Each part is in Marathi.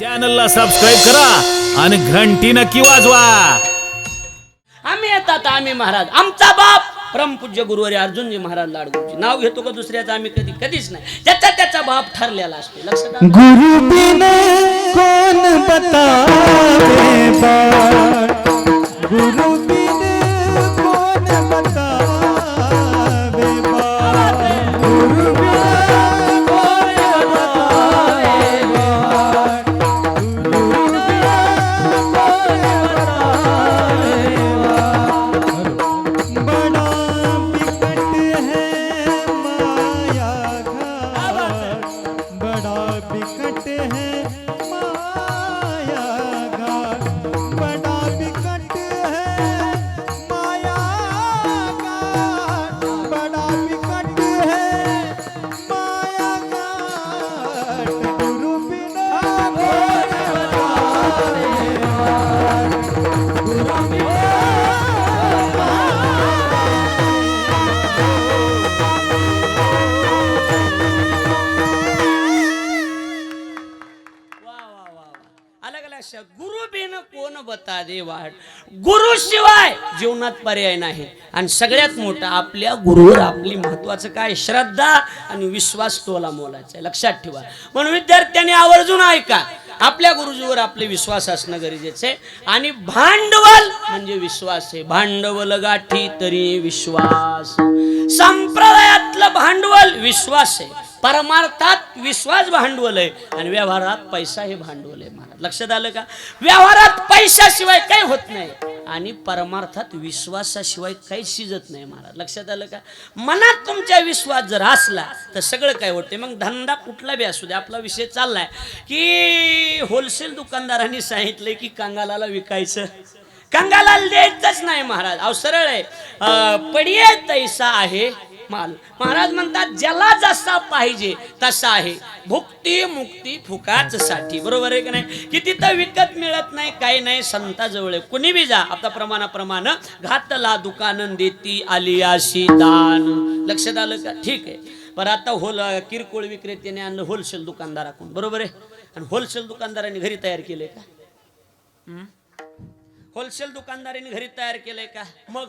चॅनलला सबस्क्राईब करा आणि घंटी नक्की वाजवा. आम्ही येतात आम्ही महाराज. आमचा बाप परमपूज्य गुरुवारी अर्जुनजी महाराज लाडगुरुजी. नाव घेतो का दुसऱ्याचं? आम्ही कधी कधीच नाही. त्याचा त्याचा बाप ठरलेला असतो. लक्षात आलं? गुरु बिन बतावे बता दे वाट. गुरु शिवाय जीवनात पर्याय नाही. आणि सगळ्यात मोठं आपल्या गुरुवर आपली महत्वाचं काय? श्रद्धा आणि विश्वास तोला मोलाचा आहे. लक्षात ठेवा. म्हणून विद्यार्थ्यांनी आवर्जून ऐका. आपल्या गुरुजीवर आपले विश्वास असणं गरजेचं आहे. आणि भांडवल म्हणजे विश्वास आहे. भांडवल गाठी तरी विश्वास. संप्रदायातलं भांडवल विश्वास आहे. परमार्थात विश्वास भांडवल आहे. आणि व्यवहारात पैसा हे भांडवल आहे. लक्षात आलं का? व्यवहारात पैशाशिवाय काही होत नाही आणि परमार्थात विश्वासाशिवाय काही शिजत नाही महाराज. लक्षात आलं का? मनात तुमच्या विश्वास जर असला तर सगळं काय होते. मग धंदा कुठला बी असू दे. आपला विषय चाललाय की होलसेल दुकानदारांनी सांगितलंय की कांगालाला विकायचं. कंगालाला द्यायचंच नाही महाराज. अहो सरळ आहे. पडिये तैसा आहे. माल. महाराज म्हणतात ज्याला जसा पाहिजे तसा आहे. भुक्ती मुक्ती फुकाच साठी. बरोबर आहे की नाही? की तिथं विकत मिळत नाही काही नाही संताजवळ कुणी बी जा आता प्रमाणाप्रमाणे घातला दुकानं देती आली अशी दान. लक्षात आलं का? ठीक आहे. पण आता होल किरकोळ विक्रेत्याने आणलं होलसेल दुकानदाराकडून. बरोबर आहे? आणि होलसेल दुकानदारांनी घरी तयार केले का? होलसेल दुकानदारांनी घरी तयार केलंय का? मग?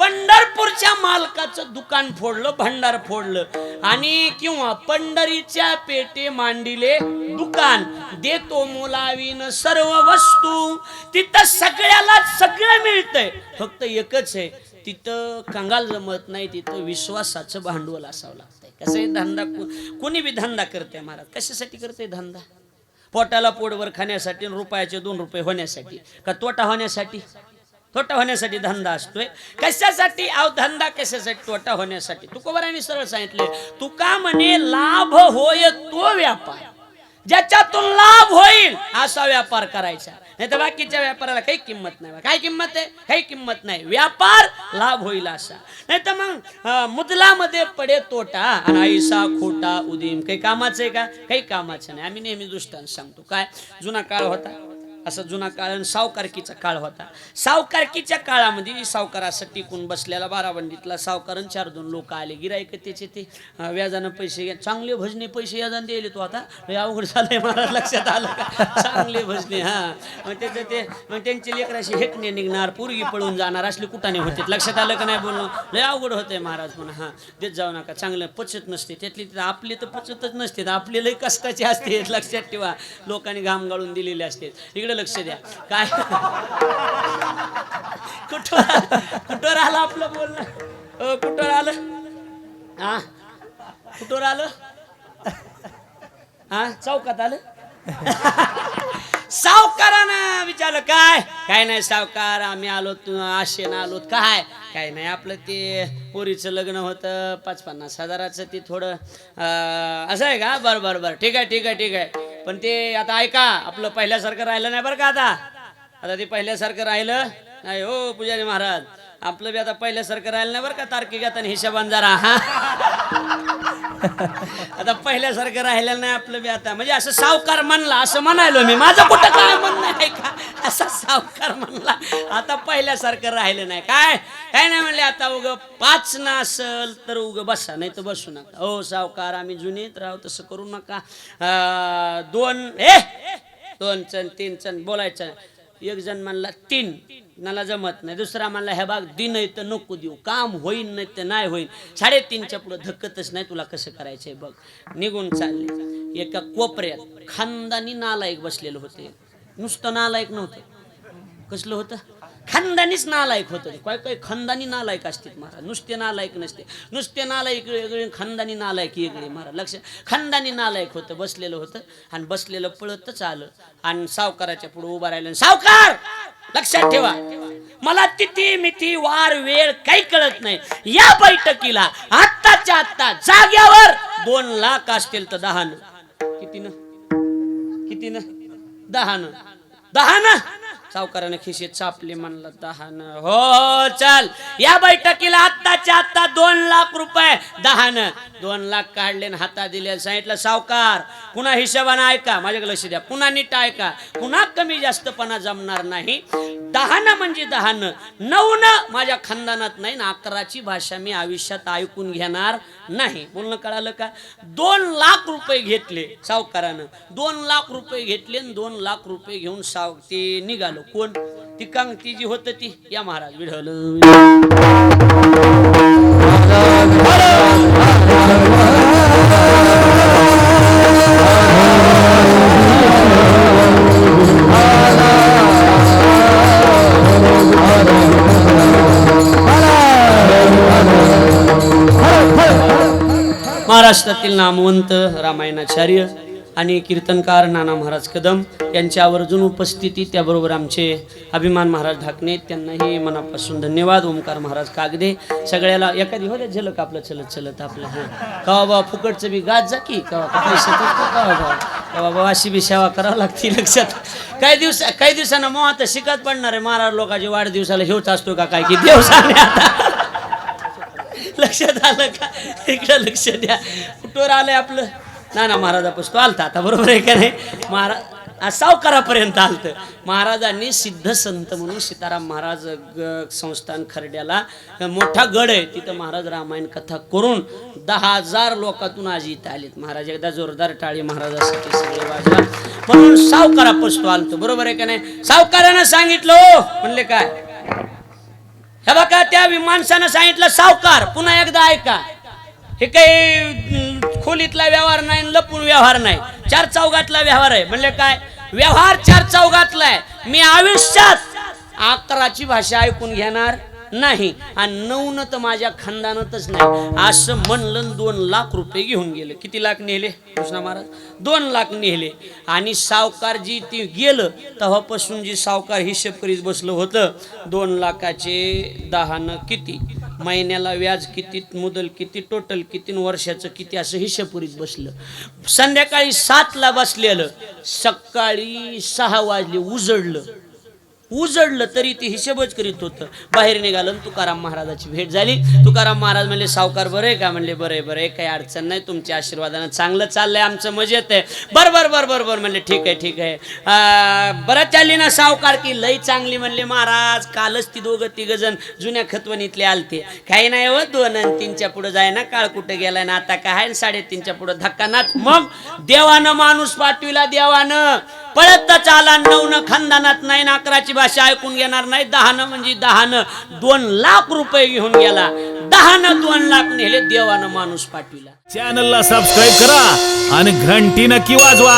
पंढरपूरच्या मालकाचं दुकान फोडलं भंडार फोडलं. आणि किंवा पंढरीच्या पेटे मांडिले दुकान. देतो मुलावीन सर्व वस्तू. तिथं सगळ्याला सगळं मिळतंय. फक्त एकच आहे तिथं कंगाल जमत नाही तिथं विश्वासाचं भांडवल असावं लागतंय. कसं आहे धंदा कोणी बी धंदा करते महाराज कशासाठी करते धंदा? पोटाला पोटवर खाण्यासाठी रुपयाचे दोन रुपये होण्यासाठी. का तोटा होण्यासाठी? तोटा होण्यासाठी धंदा असतोय. कशासाठी? अहो धंदा कशासाठी? तोटा होण्यासाठी. तुकोबरांनी सरळ सांगितले तुका म्हणे लाभ होय तो व्यापार. ज्याच्यातून लाभ होईल असा व्यापार करायचा. नाही तर बाकीच्या व्यापाराला काही किंमत नाही काय किंमत आहे? काही किंमत नाही. व्यापार लाभ होईल असा. नाही तर मग मुदलामध्ये पडे तोटा आणि ऐसा खोटा उदीम. काही कामाचं आहे का? काही कामाचं नाही. आम्ही नेहमी दृष्टांत सांगतो. काय? जुना काळ होता. असा जुना काळ आणि सावकारकीचा काळ होता. सावकारकीच्या काळामध्ये सावकार असं टिकून बसलेला बाराबंडीतला सावकार आणि चार दोन लोक आले. गिरायक त्याचे ते व्याजानं पैसे घ्या. चांगले भजने पैसे व्याजानं दिले तो आता. अवघड झालंय मला लक्षात आलं का? चांगले भजने हा. मग त्याचं ते मग त्यांचे लेकराशी हेकणे निघणार पोरगी पळून जाणार असले कुठाने होते? लक्षात आलं का नाही बोलणं? लय अवघड होतंय महाराज म्हणून हा. देत जाऊ नका चांगलं पचत नसते. त्यातली तिथं आपली तर पचतच नसते. आपले लय कष्टाचे असते लक्षात ठेवा. लोकांनी घाम गाळून दिलेले असते. इकडे लक्ष द्या. काय? कुठं कुठं आलं आपलं बोलणं? कुठं आलं? हा कुठं आलं? हा चौकात आलं? सावकारानं विचारलं काय? काय नाही सावकार आम्ही आलो आशेनं आलो. काय? काय नाही आपलं ते पोरीचं लग्न होतं पाच पन्नास हजाराचं ते थोडं असं आहे का? बरं बरं बरं. ठीक आहे ठीक आहे ठीक आहे. पण ते आता ऐका आपलं पहिल्यासारखं राहिलं नाही बरं का आता. आता ते पहिल्यासारखं राहिलं नाही हो पुजारी महाराज. आपलं बी आता पहिल्यासारखं राहिलं नाही बरं का तारखे घेताना हिशोबान जरा हा? आता पहिल्यासारखं राहिलं नाही आपलं बी आता. म्हणजे असं सावकार म्हणला असं म्हणायलो मी. माझं कुठं काय म्हणणं आहे का? असं सावकार म्हणला आता पहिल्यासारखं राहिलं नाही. काय? काय नाही म्हणले आता उग पाच ना असल तर उग बसा नाही तर बसू नका. हो सावकार आम्ही जुनीत राहू तसं करू नका. अं, दोन ए दोन चण तीन चण बोलायचं. एक जण म्हणला तीन. मला जमत नाही. दुसरा म्हणला हे बाग दिन आहे तर नको देऊ. काम होईन नाही तर नाही होईन. साडेतीनच्या पुढं धक्कतच नाही तुला कसं करायचंय बघ. निघून चालले. एका कोपऱ्यात खानदानी नालायक बसलेलं होते. नुसतं नालायक नव्हतं. कसलं होतं? खानदानीच नालायक होतं काय काय खानदानी नालायक असतील महाराज? नुसते नालायक नसते. नुसते नालायक वेगळे खानदानी नालायक वेगळे महाराज. लक्ष. खानदानी नालायक होतं बसलेलं होतं. आणि बसलेलं पळतच आलं. आणि सावकाराच्या पुढे उभा राहिलं. सावकार! लक्षात ठेवा. मला तिथी मिथी वार वेळ काही कळत नाही. या बैठकीला आत्ताच्या आत्ता जाग्यावर दोन लाख असतील तर दहान. किती ना किती ना दहान. दहान? सावकाराने खिशीत सापली म्हणलं दहान. हो चल. या बैठकीला आत्ताच्या आत्ता दोन लाख रुपये दहान. दोन लाख काढले आणि हातात दिले. सांगितलं सावकार पुन्हा हिशोबानं ऐका. माझ्याकडे लक्ष द्या. पुन्हा नीट ऐका. पुन्हा कमी जास्तपणा जमणार नाही. दहानं म्हणजे दहानं. नऊनं माझ्या खानदानात नाही ना अकराची भाषा मी आयुष्यात ऐकून घेणार नाही. बोलणं कळालं का? दोन लाख रुपये घेतले सावकारानं. दोन लाख रुपये घेतले आणि दोन लाख रुपये घेऊन साव ते निघालो. कोण? ती कांगती जी होत ती. या महाराज विढवलं. महाराष्ट्रातील नामवंत रामायणाचार्य आणि कीर्तनकार नाना महाराज कदम यांची आवर्जून उपस्थिती त्याबरोबर आमचे अभिमान महाराज ढाकणे त्यांनाही मनापासून धन्यवाद. ओमकार महाराज कागदे सगळ्याला एखादी हो रे झलक आपलं चलत चलत आपलं हां. कवा बाबा फुकटचं बी गाज जा की कवा का पैसे बाबा कवा बाबा अशी बी सेवा करावं लागते लक्षात. काही दिवस काही दिवसानं मग आता शिकत पडणार आहे महाराज लोकांचे वाढदिवसाला हेच असतो का काय की देव आता. लक्षात आलं का? इकडं लक्ष द्या. कुठवर आलंय आपलं. ना ना महाराजा पुस्तक आलता. आता बरोबर आहे का नाही? महाराज सावकारापर्यंत आलत. महाराजांनी सिद्ध संत म्हणून सीताराम महाराज संस्थान खर्ड्याला मोठा गड आहे. तिथं महाराज रामायण कथा करून दहा हजार लोकातून आज इथं आलेत. महाराज एकदा जोरदार टाळी महाराजासाठी सगळे वाजला म्हणून सावकारा आलतो. बरोबर आहे का नाही? सावकारानं सांगितलं हो. म्हणले काय? हे बघा त्या माणसानं सांगितलं सावकार पुन्हा एकदा ऐका. हे काही खोलीतला व्यवहार नाही लपून व्यवहार नाही. चार चौघातला व्यवहार आहे. म्हणले काय? व्यवहार चार चौघातला आहे. मी आयुष्यात अकराची भाषा ऐकून घेणार नाही. आणि नवन तर माझ्या खानदानातच नाही. असं म्हणलं दोन लाख रुपये घेऊन गेले. किती लाख नेले? कृष्णा महाराज? दोन लाख नेले. आणि सावकार जी ती गेलं. तेव्हापासून जी सावकार हिशेब करीत बसलं होतं दोन लाखाचे दहानं किती? महिन्याला व्याज किती? मुदल किती? टोटल किती? वर्षाचं किती? असं हिशेब करीत बसलं. संध्याकाळी सातला बसलेलं. सकाळी सहा वाजले उजडलं उजडलं तरी ते हिशेबच करीत होतं. बाहेर निघालं तुकाराम महाराजाची भेट झाली. तुकाराम महाराज म्हणले सावकार बरं आहे का? म्हणले बरं आहे बरं आहे. काही अडचण नाही. तुमच्या आशीर्वादानं चांगलं चाललंय. आमचं मजेत आहे. बरं बरं बरं बरं बरं म्हणले ठीक आहे ठीक आहे. बरं चालली ना सावकार की लई चांगली म्हणले महाराज कालच ती दोघं तिघ जण जुन्या खतवणीतले आलते. काही नाही हो दोन आणि तीनच्या पुढे जाय ना. काळ कुठं गेलाय ना आता काय साडेतीनच्या पुढे धक्का नाच मग देवानं माणूस पाठविला देवानं. पळतच आला न खानदानात नाही ना अकराची भाषा ऐकून घेणार नाही. दहानं म्हणजे दहानं दोन लाख रुपये घेऊन गेला. दहानं दोन लाख नेले देवानं माणूस पाठविला. चॅनलला सबस्क्राईब करा आणि घंटी नक्की वाजवा.